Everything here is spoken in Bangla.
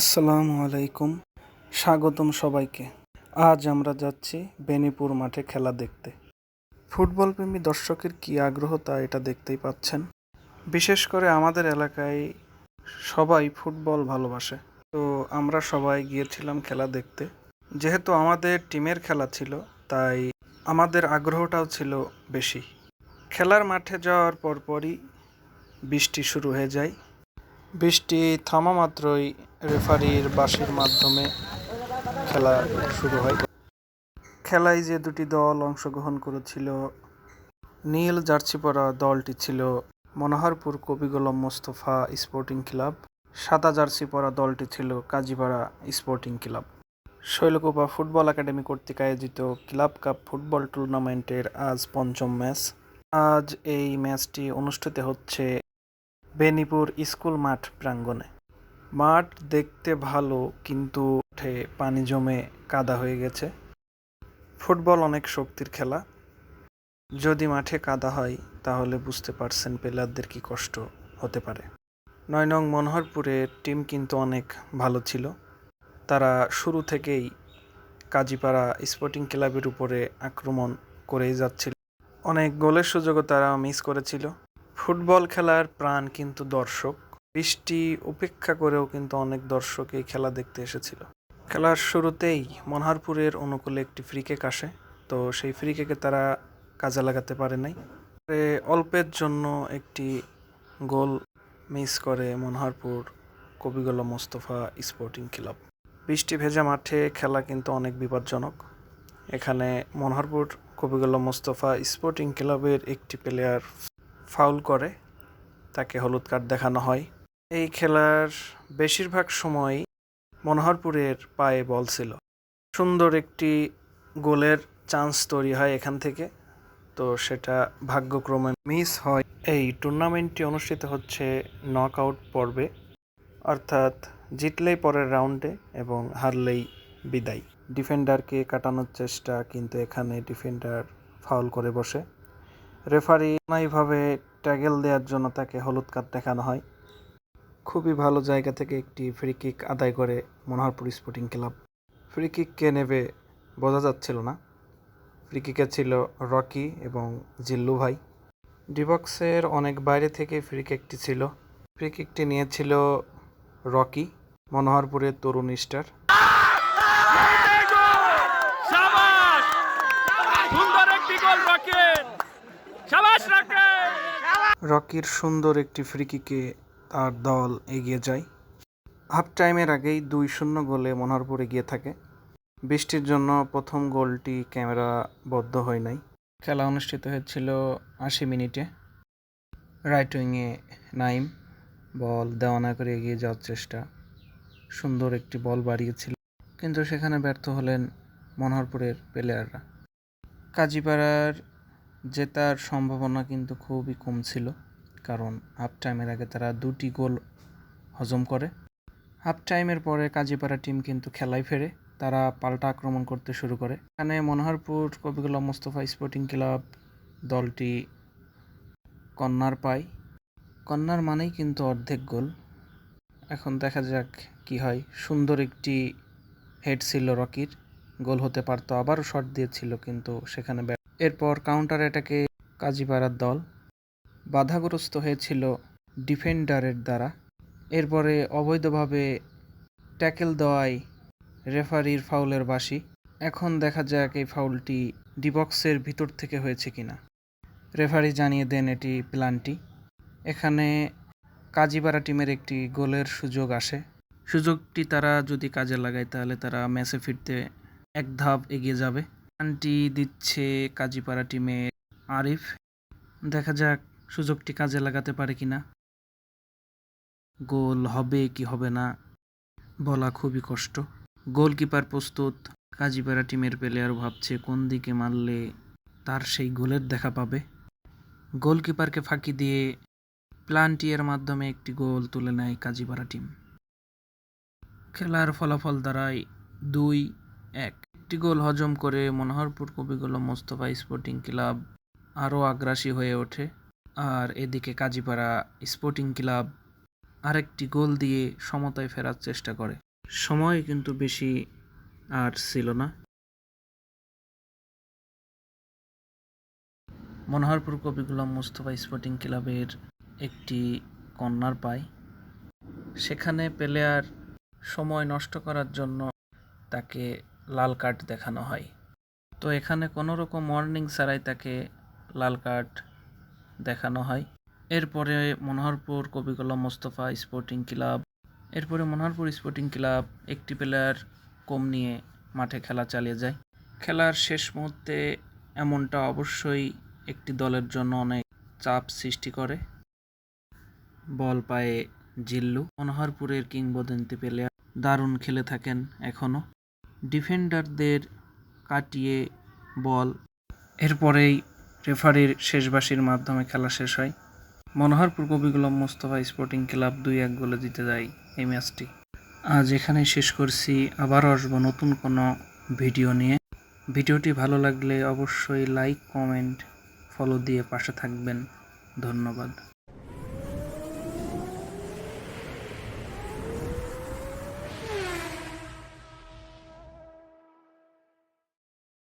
আসসালামু আলাইকুম। স্বাগতম সবাইকে। আজ আমরা যাচ্ছি বেনিপুর মাঠে খেলা দেখতে। ফুটবল প্রেমী দর্শকের কী আগ্রহ তা এটা দেখতেই পাচ্ছেন। বিশেষ করে আমাদের এলাকায় সবাই ফুটবল ভালোবাসে। তো আমরা সবাই গিয়েছিলাম খেলা দেখতে। যেহেতু আমাদের টিমের খেলা ছিল, তাই আমাদের আগ্রহটাও ছিল বেশি। খেলার মাঠে যাওয়ার পরপরই বৃষ্টি শুরু হয়ে যায়। বৃষ্টি থামা মাত্রই রেফারির বাঁশির মাধ্যমে খেলা শুরু হয়। খেলায় যে দুটি দল অংশগ্রহণ করেছিল, নীল জার্সি পরা দলটি ছিল মনোহরপুর কবিগোলম মোস্তফা স্পোর্টিং ক্লাব, সাদা জার্সি পরা দলটি ছিল Kazipara sporting club. Shailkupa football academy কর্তৃক আয়োজিত ক্লাব কাপ ফুটবল টুর্নামেন্টের আজ পঞ্চম ম্যাচ। আজ এই ম্যাচটি অনুষ্ঠিত হচ্ছে বেনিপুর স্কুল মাঠ প্রাঙ্গণে। মাঠ দেখতে ভালো, কিন্তু উঠে পানি জমে কাদা হয়ে গেছে। ফুটবল অনেক শক্তির খেলা। যদি মাঠে কাদা হয়, তাহলে বুঝতে পারছেন প্লেয়ারদের কি কষ্ট হতে পারে। নয় নং মনোহরপুরের টিম কিন্তু অনেক ভালো ছিল। তারা শুরু থেকেই কাজীপাড়া স্পোর্টিং ক্লাবের উপরে আক্রমণ করেই যাচ্ছিল। অনেক গোলের সুযোগও তারা মিস করেছিল। ফুটবল খেলার প্রাণ কিন্তু দর্শক। বৃষ্টি উপেক্ষা করেও কিন্তু অনেক দর্শক এই খেলা দেখতে এসেছিল। খেলার শুরুতেই মনোহরপুরের অনুকূলে একটি ফ্রি কিক আসে, তো সেই ফ্রি কিকে তারা কাজে লাগাতে পারে নাই। অল্পের জন্য একটি গোল মিস করে মনোহরপুর কবিগোলা মোস্তফা স্পোর্টিং ক্লাব। বৃষ্টি ভেজা মাঠে খেলা কিন্তু অনেক বিপজ্জনক। এখানে মনোহরপুর কবিগোলা মোস্তফা স্পোর্টিং ক্লাবের একটি প্লেয়ার ফাউল করে, তাকে হলুদ কার্ড দেখানো হয়। এই খেলার বেশিরভাগ সময় মনোহরপুরের পায়ে বল ছিল। সুন্দর একটি গোলের চান্স তৈরি হয় এখান থেকে। তো সেটা ভাগ্যক্রমে মিস হয়। এই টুর্নামেন্টটি অনুষ্ঠিত হচ্ছে নক আউট পর্বে, অর্থাৎ জিতলেই পরের রাউন্ডে এবং হারলেই বিদায়। ডিফেন্ডারকে কাটানোর চেষ্টা কিন্তু এখানে ডিফেন্ডার ফাউল করে বসে। রেফারি এইভাবে ট্যাগেল দেওয়ার জন্য তাকে হলুদ কার্ড দেখানো হয়। খুবই ভালো জায়গা থেকে একটি ফ্রি কিক আদায় করে Manoharpur sporting club free kick কে নেবে বোঝা যাচ্ছিল না। ফ্রি কিকে ছিল রকি এবং জিল্লু ভাই। ডিবক্সের অনেক বাইরে থেকে ফ্রি কিকটি ছিল। ফ্রি কিকটি নিয়েছিল রকি মনোহরপুরের তরুণ স্টার রকির। সুন্দর একটি ফ্রি কিকে তার দল এগিয়ে যায়। হাফ টাইমের আগেই দুই শূন্য গোলে মনোহরপুর এগিয়ে থাকে। বৃষ্টির জন্য প্রথম গোলটি ক্যামেরা বদ্ধ হয় নাই। খেলা অনুষ্ঠিত হয়েছিল আশি মিনিটে। রাইট উইংয়ে নাইম বল দেওয়া না করে এগিয়ে যাওয়ার চেষ্টা। সুন্দর একটি বল বাড়িয়েছিল, কিন্তু সেখানে ব্যর্থ হলেন মনোহরপুরের প্লেয়াররা। কাজীপাড়ার জেতার সম্ভাবনা কিন্তু খুবই কম ছিল। কারণ হাফ টাইমের আগে তারা দুটি গোল হজম করে। হাফ টাইমের পরে কাজীপাড়া টিম কিন্তু খেলায় ফেরে, তারা পাল্টা আক্রমণ করতে শুরু করে। এখানে মনোহরপুর, কবিগুল্লা মোস্তফা স্পোর্টিং ক্লাব দলটি কন্যার পায়। কন্যার মানেই কিন্তু অর্ধেক গোল। এখন দেখা যাক কি হয়। সুন্দর একটি হেড ছিল রকির, গোল হতে পারতো, আবারও শট দিয়েছিল কিন্তু সেখানে। এরপর কাউন্টার অ্যাটাকে কাজীপাড়ার দল বাধাগ্রস্ত হয়েছিল ডিফেন্ডারের দ্বারা। এরপরে অবৈধভাবে ট্যাকেল দেওয়ায় রেফারির ফাউলের বাসি। এখন দেখা যাক এই ফাউলটি ডিবক্সের ভিতর থেকে হয়েছে কিনা। রেফারি জানিয়ে দেন এটি প্ল্যানটি এখানে কাজীপাড়া টিমের একটি গোলের সুযোগ আসে। সুযোগটি তারা যদি কাজে লাগায়, তাহলে তারা ম্যাচে ফিরতে এক ধাপ এগিয়ে যাবে। প্ল্যানটি দিচ্ছে কাজীপাড়া টিমের আরিফ। দেখা যাক সুযোগটি কাজে লাগাতে পারে কিনা গোল হবে কি হবে না? বলা খুবই কষ্ট। গোলকিপার প্রস্তুত। কাজীপাড়া টিমের প্লেয়ার ভাবছে কোন দিকে মারলে তার সেই গোলের দেখা পাবে। গোলকিপারকে ফাঁকি দিয়ে প্লান্টিয়ের মাধ্যমে একটি গোল তুলে নেয় কাজীপাড়া টিম। খেলার ফলাফল দাঁড়ায় দুই এক। একটি গোল হজম করে মনোহরপুর কবিগুলো মোস্তফা স্পোর্টিং ক্লাব আরও আগ্রাসী হয়ে ওঠে। আর এদিকে কাজীপাড়া স্পোর্টিং ক্লাব আরেকটি গোল দিয়ে সমতায় ফেরার চেষ্টা করে। সময় কিন্তু বেশি আর ছিল না। মনোহরপুর কবি গোলাম মুস্তফা স্পোর্টিং ক্লাবের একটি কর্নার পায়। সেখানে প্লেয়ার সময় নষ্ট করার জন্য তাকে লাল কার্ড দেখানো হয়। তো এখানে কোনো রকম ওয়ার্নিং ছাড়াই তাকে লাল কার্ড দেখানো হয়। এরপরে মনোহরপুর কবি গোলাম মোস্তফা স্পোর্টিং ক্লাব। এরপরে মনোহরপুর স্পোর্টিং ক্লাব একটি প্লেয়ার কম নিয়ে মাঠে খেলা চালিয়ে যায়। খেলার শেষ মুহূর্তে এমনটা অবশ্যই একটি দলের জন্য অনেক চাপ সৃষ্টি করে। বল পায়ে জিল্লু, মনোহরপুরের কিংবদন্তি প্লেয়ার দারুণ খেলে থাকেন এখনও ডিফেন্ডারদের কাটিয়ে বল। এরপরেই রেফারির শেষবাসির মাধ্যমে খেলা শেষ হয়। মনোহরপুর কবিগুলম মোস্তফা স্পোর্টিং ক্লাব দুই এক গোলে জিতে যায় এই ম্যাচটি। আজ এখানে শেষ করছি। আবার আসব নতুন কোনো ভিডিও নিয়ে। ভিডিওটি ভালো লাগলে অবশ্যই লাইক, কমেন্ট, ফলো দিয়ে পাশে থাকবেন। ধন্যবাদ।